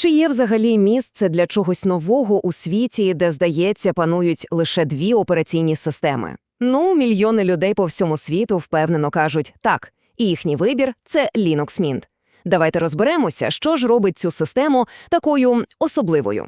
Чи є взагалі місце для чогось нового у світі, де, здається, панують лише дві операційні системи? Ну, мільйони людей по всьому світу впевнено кажуть так, і їхній вибір це Linux Mint. Давайте розберемося, що ж робить цю систему такою особливою.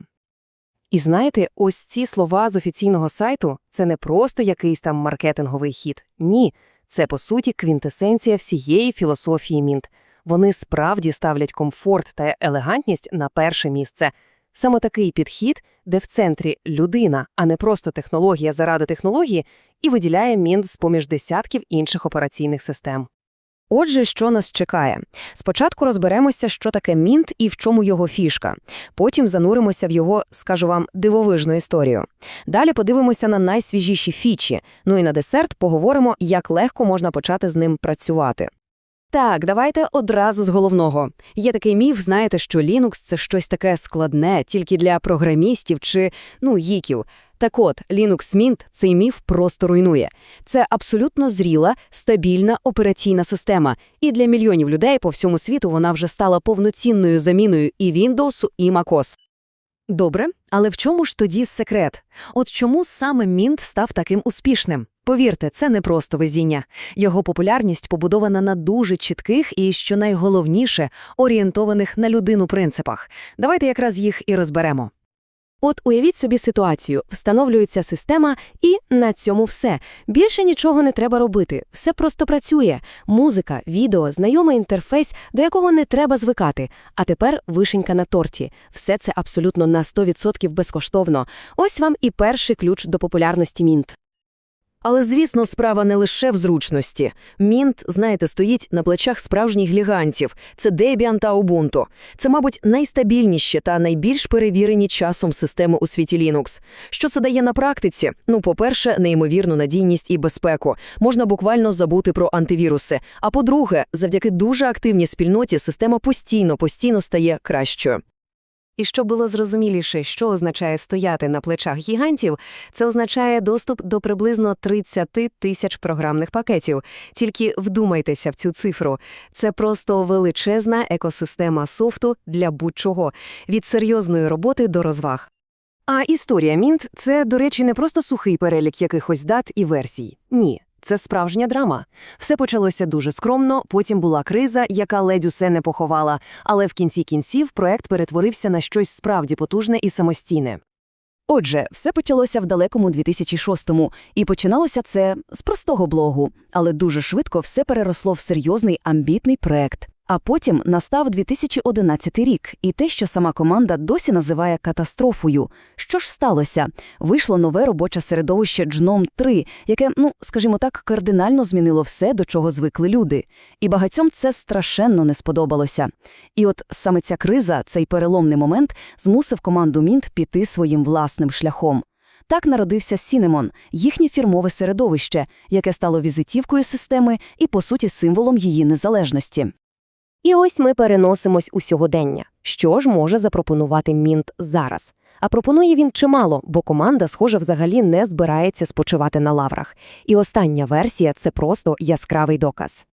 І знаєте, ось ці слова з офіційного сайту це не просто якийсь там маркетинговий хід. Ні, це по суті квінтесенція всієї філософії Мінт. Вони справді ставлять комфорт та елегантність на перше місце. Саме такий підхід, де в центрі людина, а не просто технологія заради технології, і виділяє Мінт з-поміж десятків інших операційних систем. Отже, що нас чекає? Спочатку розберемося, що таке Мінт і в чому його фішка. Потім зануримося в його, скажу вам, дивовижну історію. Далі подивимося на найсвіжіші фічі. Ну і на десерт поговоримо, як легко можна почати з ним працювати. Так, давайте одразу з головного. Є такий міф, знаєте, що Linux – це щось таке складне тільки для програмістів чи, ну, гіків. Так от, Linux Mint цей міф просто руйнує. Це абсолютно зріла, стабільна операційна система, і для мільйонів людей по всьому світу вона вже стала повноцінною заміною і Windows, і MacOS. Добре, але в чому ж тоді секрет? От чому саме Mint став таким успішним? Повірте, це не просто везіння. Його популярність побудована на дуже чітких і, що найголовніше, орієнтованих на людину принципах. Давайте якраз їх і розберемо. От уявіть собі ситуацію, встановлюється система, і на цьому все. Більше нічого не треба робити, все просто працює. Музика, відео, знайомий інтерфейс, до якого не треба звикати. А тепер вишенька на торті. Все це абсолютно на 100% безкоштовно. Ось вам і перший ключ до популярності Мінт. Але, звісно, справа не лише в зручності. Мінт, знаєте, стоїть на плечах справжніх гігантів. Це Debian та Ubuntu. Це, мабуть, найстабільніші та найбільш перевірені часом системи у світі Linux. Що це дає на практиці? Ну, по-перше, неймовірну надійність і безпеку. Можна буквально забути про антивіруси. А по-друге, завдяки дуже активній спільноті система постійно-постійно стає кращою. І щоб було зрозуміліше, що означає стояти на плечах гігантів, це означає доступ до приблизно 30 тисяч програмних пакетів. Тільки вдумайтеся в цю цифру. Це просто величезна екосистема софту для будь-чого, від серйозної роботи до розваг. А історія Мінт – це, до речі, не просто сухий перелік якихось дат і версій. Ні. Це справжня драма. Все почалося дуже скромно, потім була криза, яка ледь усе не поховала, але в кінці кінців проект перетворився на щось справді потужне і самостійне. Отже, все почалося в далекому 2006-му, і починалося це з простого блогу, але дуже швидко все переросло в серйозний амбітний проект. А потім настав 2011 рік, і те, що сама команда досі називає катастрофою. Що ж сталося? Вийшло нове робоче середовище Джном 3, яке, ну скажімо так, кардинально змінило все, до чого звикли люди. І багатьом це страшенно не сподобалося. І от саме ця криза, цей переломний момент, змусив команду Мінт піти своїм власним шляхом. Так народився Сінемон, їхнє фірмове середовище, яке стало візитівкою системи і, по суті, символом її незалежності. І ось ми переносимось у сьогодення. Що ж може запропонувати Мінт зараз? А пропонує він чимало, бо команда, схоже, взагалі не збирається спочивати на лаврах. І остання версія це просто яскравий доказ.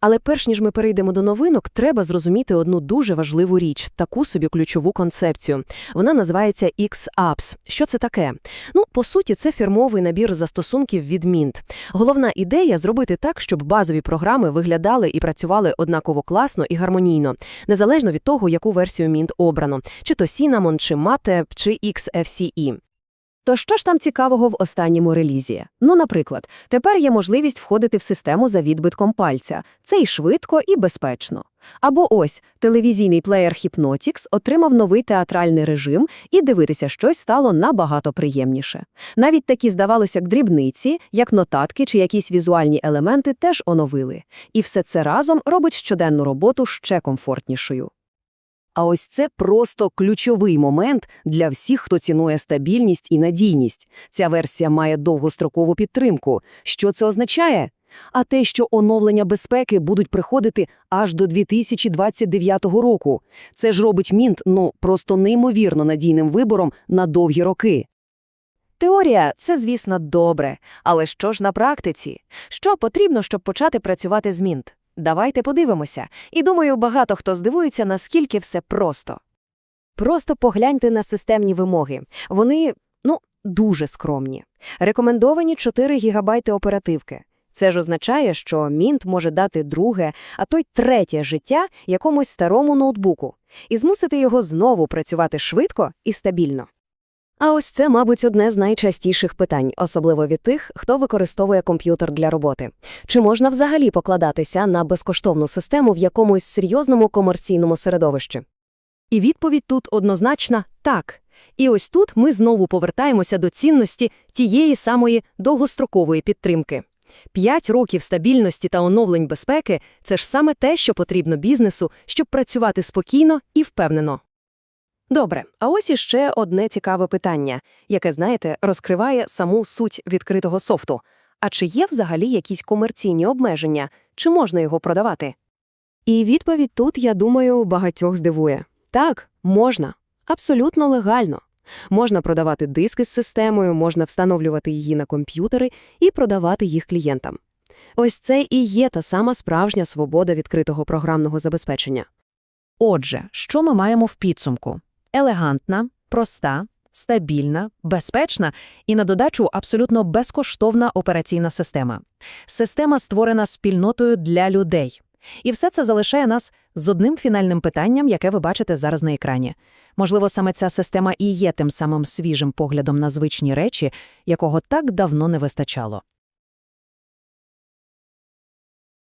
Але перш ніж ми перейдемо до новинок, треба зрозуміти одну дуже важливу річ, таку собі ключову концепцію. Вона називається X-Apps. Що це таке? Ну, по суті, це фірмовий набір застосунків від Mint. Головна ідея зробити так, щоб базові програми виглядали і працювали однаково класно і гармонійно, незалежно від того, яку версію Mint обрано, чи то Cinnamon, чи Mate, чи XFCE. То що ж там цікавого в останньому релізі? Ну, наприклад, тепер є можливість входити в систему за відбитком пальця. Це і швидко, і безпечно. Або ось телевізійний плеєр Hypnotix отримав новий театральний режим, і дивитися щось стало набагато приємніше. Навіть такі, здавалося, дрібниці, як нотатки чи якісь візуальні елементи теж оновили. І все це разом робить щоденну роботу ще комфортнішою. А ось це просто ключовий момент для всіх, хто цінує стабільність і надійність. Ця версія має довгострокову підтримку. Що це означає? А те, що оновлення безпеки будуть приходити аж до 2029 року. Це ж робить Мінт, ну, просто неймовірно надійним вибором на довгі роки. Теорія це, звісно, добре, але що ж на практиці? Що потрібно, щоб почати працювати з Мінт? Давайте подивимося. І думаю, багато хто здивується, наскільки все просто. Просто погляньте на системні вимоги. Вони, ну, дуже скромні. Рекомендовані 4 гігабайти оперативки. Це ж означає, що Мінт може дати друге, а то й третє життя якомусь старому ноутбуку і змусити його знову працювати швидко і стабільно. А ось це, мабуть, одне з найчастіших питань, особливо від тих, хто використовує комп'ютер для роботи. Чи можна взагалі покладатися на безкоштовну систему в якомусь серйозному комерційному середовищі? І відповідь тут однозначна «так». І ось тут ми знову повертаємося до цінності тієї самої довгострокової підтримки. П'ять років стабільності та оновлень безпеки – це ж саме те, що потрібно бізнесу, щоб працювати спокійно і впевнено. Добре, а ось іще одне цікаве питання, яке, знаєте, розкриває саму суть відкритого софту. А чи є взагалі якісь комерційні обмеження, чи можна його продавати? І відповідь тут, я думаю, багатьох здивує. Так, можна. Абсолютно легально. Можна продавати диски з системою, можна встановлювати її на комп'ютери і продавати їх клієнтам. Ось це і є та сама справжня свобода відкритого програмного забезпечення. Отже, що ми маємо в підсумку? Елегантна, проста, стабільна, безпечна і, на додачу, абсолютно безкоштовна операційна система. Система створена спільнотою для людей. І все це залишає нас з одним фінальним питанням, яке ви бачите зараз на екрані. Можливо, саме ця система і є тим самим свіжим поглядом на звичні речі, якого так давно не вистачало.